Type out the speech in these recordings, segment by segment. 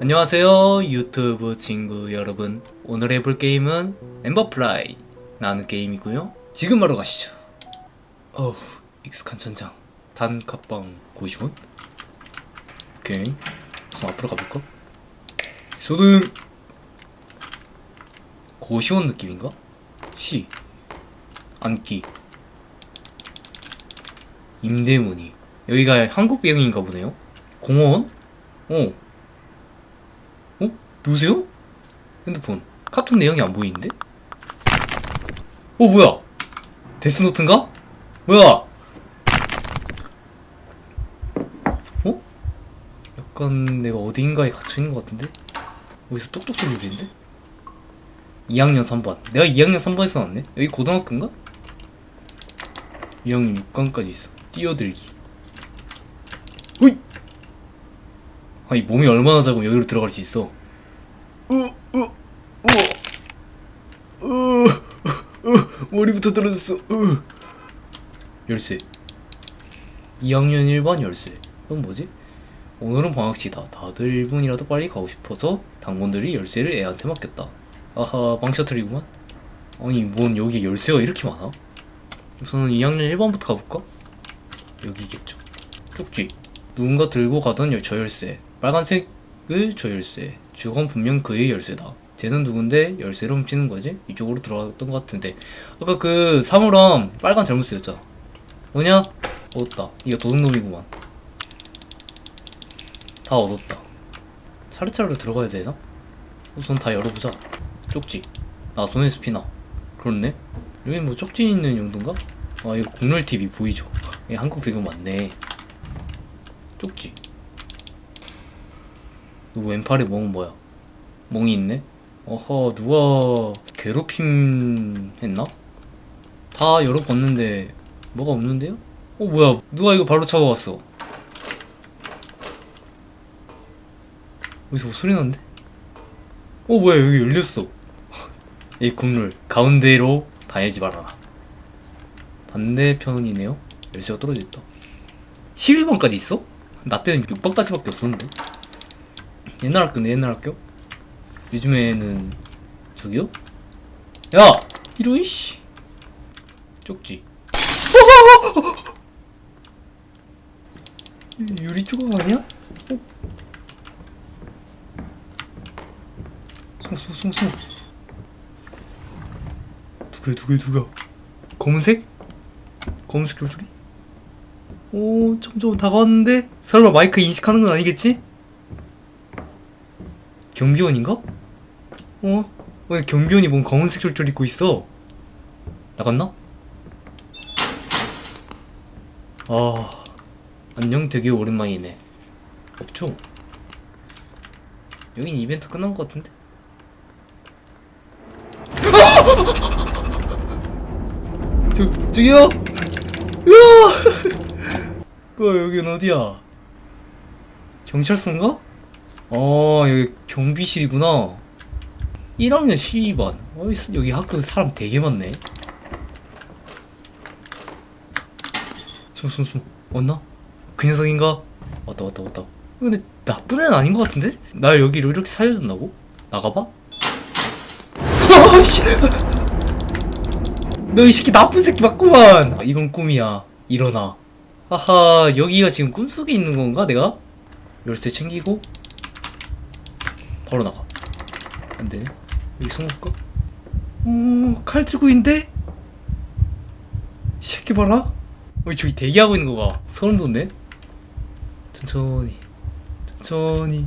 안녕하세요 유튜브 친구 여러분. 오늘 해볼 게임은 엠버플라이 라는 게임이고요. 지금 바로 가시죠. 어우 익숙한 천장. 단카빵 50원 오케이. 우선 앞으로 가볼까? 소등! 고시원 느낌인가? 시! 앉기! 임대문이 여기가 한국 배경인가 보네요. 공원? 어 어? 누구세요? 핸드폰 카톡 내용이 안 보이는데? 어 뭐야? 데스노트인가? 뭐야? 어? 약간 내가 어디인가에 갇혀있는 것 같은데? 어디서 똑똑 들리는데? 2학년 3반 내가 2학년 3반에서 나왔네? 여기 고등학교인가? 2학년 6강까지 있어 뛰어들기 후이! 아니 몸이 얼마나 작으면 여기로 들어갈 수 있어? 어, 어, 어, 어, 어, 어, 머리부터 떨어졌어. 어. 열쇠. 2학년 1반 열쇠. 이건 뭐지? 오늘은 방학시다. 다들 1분이라도 빨리 가고 싶어서 당번들이 열쇠를 애한테 맡겼다. 아하, 방셔틀이구만. 아니, 뭔 여기 열쇠가 이렇게 많아? 우선은 2학년 1반부터 가볼까? 여기겠죠. 쪽지. 누군가 들고 가던 열- 저 열쇠. 빨간색의 저 열쇠. 주건 분명 그의 열쇠다. 쟤는 누군데 열쇠를 훔치는 거지? 이쪽으로 들어갔던 것 같은데. 아까 그 사물함 빨간 잘못 쓰였잖아. 뭐냐? 얻었다. 이거 도둑놈이구만. 다 얻었다. 차례차례로 들어가야 되나? 우선 다 열어보자. 쪽지. 나 손에서 피나. 그렇네. 여기 뭐 쪽지 있는 용도인가? 아 이거 국룰 TV 보이죠? 이 한국 배경 맞네. 쪽지. 누구 왼팔에 멍은 뭐야? 멍이 있네? 어허 누가 괴롭힘 했나? 다 열어봤는데 뭐가 없는데요? 어 뭐야. 누가 이거 바로 잡아왔어. 어디서 뭐 소리 나는데? 어 뭐야. 여기 열렸어. 이 국룰 가운데로 다니지 말아라. 반대편이네요. 열쇠가 떨어져 있다 11번까지 있어? 나 때는 6번까지밖에 없었는데. 옛날 학교네 옛날 학교 요즘에는 저기요? 야! 이런 씨 쪽지 유리 조각 아니야? 어? 숨숨숨숨 누구야 누구야 누가 검은색? 검은색 줄줄이? 오 점점 다가왔는데 설마 마이크 인식하는 건 아니겠지? 경비원인가? 어? 왜 경비원이 뭔 검은색 줄줄 입고 있어? 나갔나? 아 안녕 되게 오랜만이네 없죠? 여긴 이벤트 끝난 것 같은데? 저, 저기요? 으아! 뭐야 여긴 어디야? 경찰서인가? 어 여기 경비실이구나 1학년 12반 어, 이- 여기 학교 사람 되게 많네 숨 숨 숨 왔나? 그 녀석인가? 왔다 왔다 왔다 근데 나쁜 애는 아닌 것 같은데? 날 여기로 이렇게 살려준다고? 나가봐? 아이씨 너이 새끼 나쁜 새끼 맞구만 아, 이건 꿈이야 일어나 하하 여기가 지금 꿈속에 있는 건가 내가? 열쇠 챙기고 바로 나가 안 되네 숨을까? 오칼 들고 있는데? 이 새끼 봐라 어 저기 대기하고 있는 거봐 소름 돋네 천천히 천천히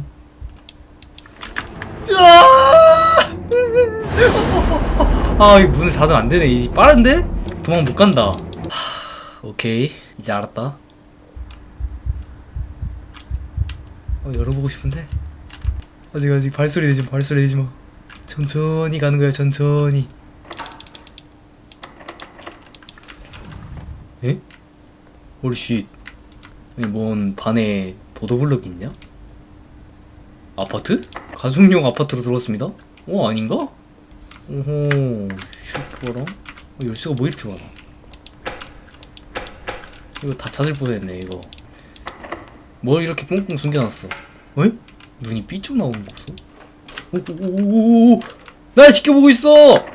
아, 이 문을 닫으면 안 되네. 이 빠른데? 도망 못 간다. 하, 오케이. 이제 알았다. 어, 열어보고 싶은데. 아직 아직 발소리 내지 마. 발소리 내지 마. 천천히 가는 거야. 천천히. 에? 홀씨. 뭔 반에 보도블럭이 있냐? 아파트? 가족용 아파트로 들어왔습니다. 어 아닌가? 오호 슈퍼랑 어, 열쇠가 뭐 이렇게 많아 이거 다 찾을 뻔했네 이거 뭘 이렇게 꽁꽁 숨겨놨어 어이? 눈이 삐쭉 나오는 거서? 날 지켜보고 있어!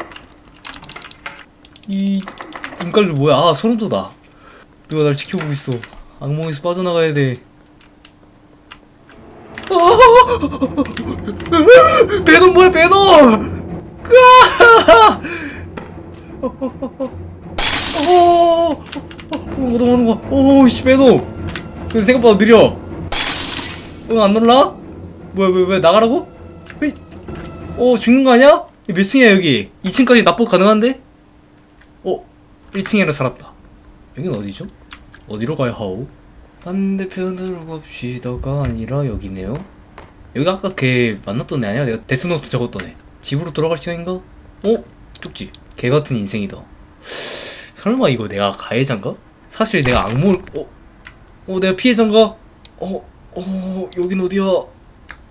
이 눈깔들 뭐야? 아 소름 돋아. 누가 날 지켜보고 있어. 악몽에서 빠져나가야 돼. 아! 배놈 뭐야 배놈! 도망가 도망가 오씨 배놈 근데 생각보다 느려 응안 놀라? 뭐야 왜 왜 나가라고? 헤이. 어 죽는 거 아니야? 몇 층이야 여기 2층까지 납부 가능한데? 어 1층에는 살았다 여긴 어디죠? 어디로 가야 하오? 반대편으로 갑시다가 아니라 여기네요 여기 아까 걔 만났던 애 아니야? 내가 데스노트 적었던 애 집으로 돌아갈 시간인가? 어? 쪽지 개 같은 인생이다 설마 이거 내가 가해자인가? 사실 내가 악몽을 어? 어 내가 피해자인가? 어? 어 여긴 어디야?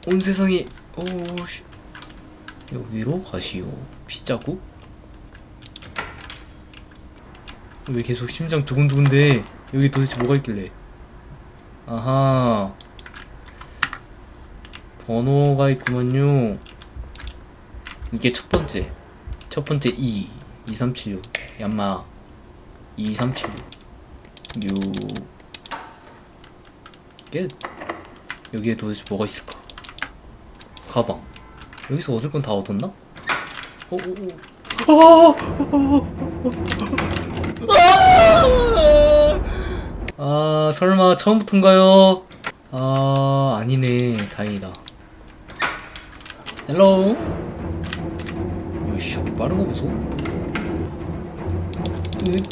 온 세상이 어 씨. 여기로 가시오. 피자국? 왜 계속 심장 두근두근대? 여기 도대체 뭐가 있길래? 아하. 번호가 있구만요. 이게 첫 번째. 첫 번째 2 2376 얌마. 2376 6 끝. 여기에 도대체 뭐가 있을까? 가방 여기서 얻을 건 다 얻었나? 어, 어, 어. 아, 아 설마 처음부터인가요? 아 아니네. 다행이다. 헬로우 이씨 이렇게 빠른 거 보소?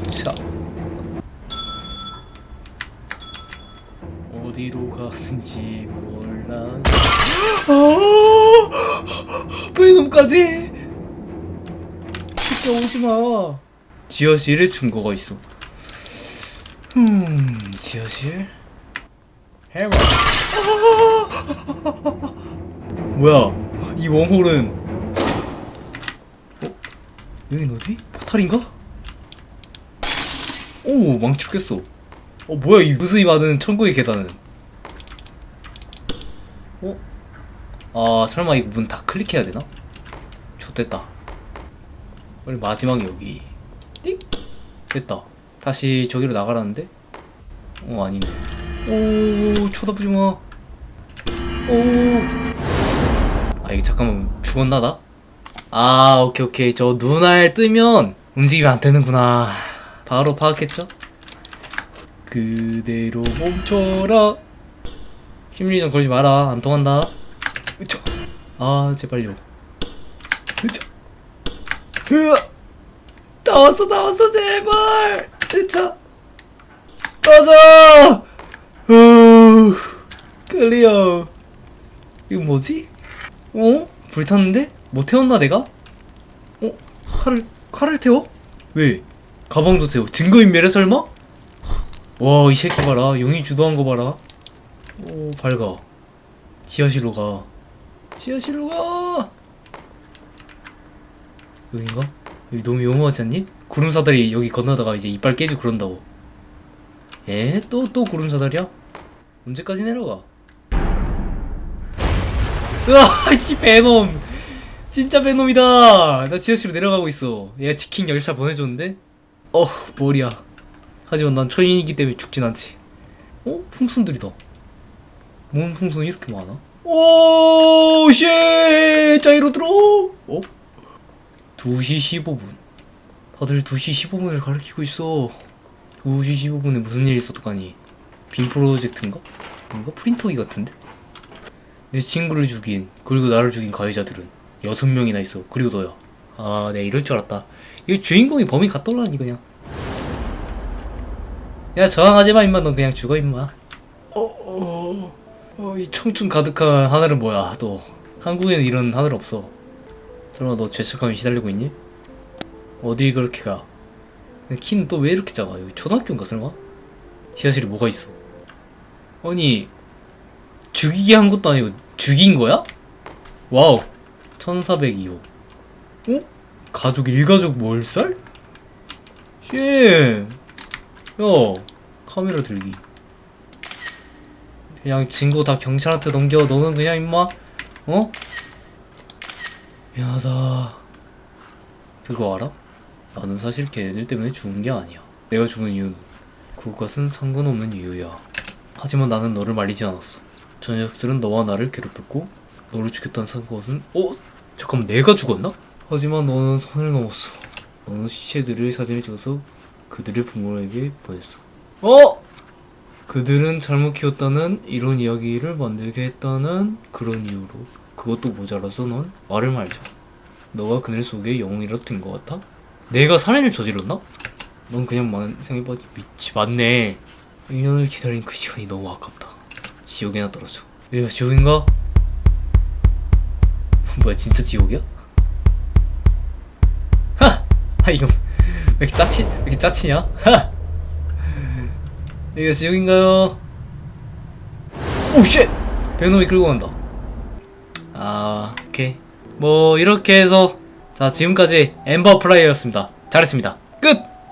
으차. 어디로 가는지 몰라 아 베놈까지 진짜 오지마 지하실에 증거가 있어 음 지하실 해머 뭐야 이 웜홀은 어? 여긴 어디? 포탈인가? 오 망치로 깼어 어 뭐야 이 무수히 많은 천국의 계단은 어? 아 설마 이거 문다 클릭해야 되나? 좋됐다. 우리 마지막에 여기. 띡. 됐다. 다시 저기로 나가라는데? 어 아니네. 오 쳐다보지마. 오. 아 이게 잠깐만 죽었나 나? 아 오케이 오케이. 저 눈알 뜨면 움직이면 안 되는구나. 바로 파악했죠? 그대로 멈춰라. 심리전 걸지 마라. 안 통한다 아 제발요 으차 으아 나왔어 나왔어 제발 으차 꺼져 후 클리어 이거 뭐지? 어? 불탔는데? 뭐 태웠나 내가? 어? 칼을 칼을 태워? 왜? 가방도 태워 증거인멸해 설마? 와 이 새끼 봐라 용이 주도한 거 봐라 오 밝아 지하실로 가 지하실로 가 여긴가? 여기 너무 용하지 않니? 구름사다리 여기 건너다가 이제 이빨 깨지고 그런다고 에? 또 또 구름사다리야? 언제까지 내려가? 으아 씨 베놈 진짜 베놈이다 나 지하실로 내려가고 있어 얘가 치킨 열차 보내줬는데 어 머리야 하지만 난 초인이기 때문에 죽진 않지 어? 풍선들이다 뭔 풍선이 이렇게 많아? 오 쉣 자이로 들어 어? 2시 15분. 다들 2시 15분을 가리키고 있어. 2시 15분에 무슨 일이 있었더까니? 빔 프로젝트인가? 뭔가 프린터기 같은데? 내 친구를 죽인 그리고 나를 죽인 가해자들은 여섯 명이나 있어. 그리고 너야. 아 내가 이럴 줄 알았다. 이거 주인공이 범인 같더라니 그냥. 야 저항하지 마 임마. 넌 그냥 죽어 임마. 어어이 어, 이 청춘 가득한 하늘은 뭐야 또 한국에는 이런 하늘 없어 설마 너 죄책감에 시달리고 있니? 어딜 그렇게 가 키는 또 왜 이렇게 작아 여기 초등학교인가 설마? 지하실에 뭐가 있어 아니 죽이게 한 것도 아니고 죽인 거야? 와우 1402호 어? 가족 일가족 몰살? 쉣 야, 카메라 들기. 그냥 증거 다 경찰한테 넘겨 너는 그냥 임마 어? 미안하다 그거 알아? 나는 사실 걔네들 때문에 죽은 게 아니야 내가 죽은 이유는 그것은 상관없는 이유야 하지만 나는 너를 말리지 않았어 저 녀석들은 너와 나를 괴롭혔고 너를 죽였다는 것은 어? 잠깐만 내가 죽었나? 하지만 너는 선을 넘었어 너는 시체들의 사진을 찍어서 그들의 부모에게 보냈어 어? 그들은 잘못 키웠다는 이런 이야기를 만들게 했다는 그런 이유로 그것도 모자라서 넌 말을 말자 너가 그늘 속에 영웅이라 된 것 같아? 내가 살인을 저질렀나? 넌 그냥 만 생각해봐 미치 맞네 1년을 기다린 그 시간이 너무 아깝다 지옥에나 떨어져 얘가 지옥인가? 뭐야 진짜 지옥이야? 하! 아 이거 왜 이렇게 짜치 왜 이렇게 짜치냐? 하! 이거 지옥인가요? 오 쉣! 배놈이 끌고 간다 아 오케이 뭐 이렇게 해서 자 지금까지 엠버 플라이어였습니다 잘했습니다 끝!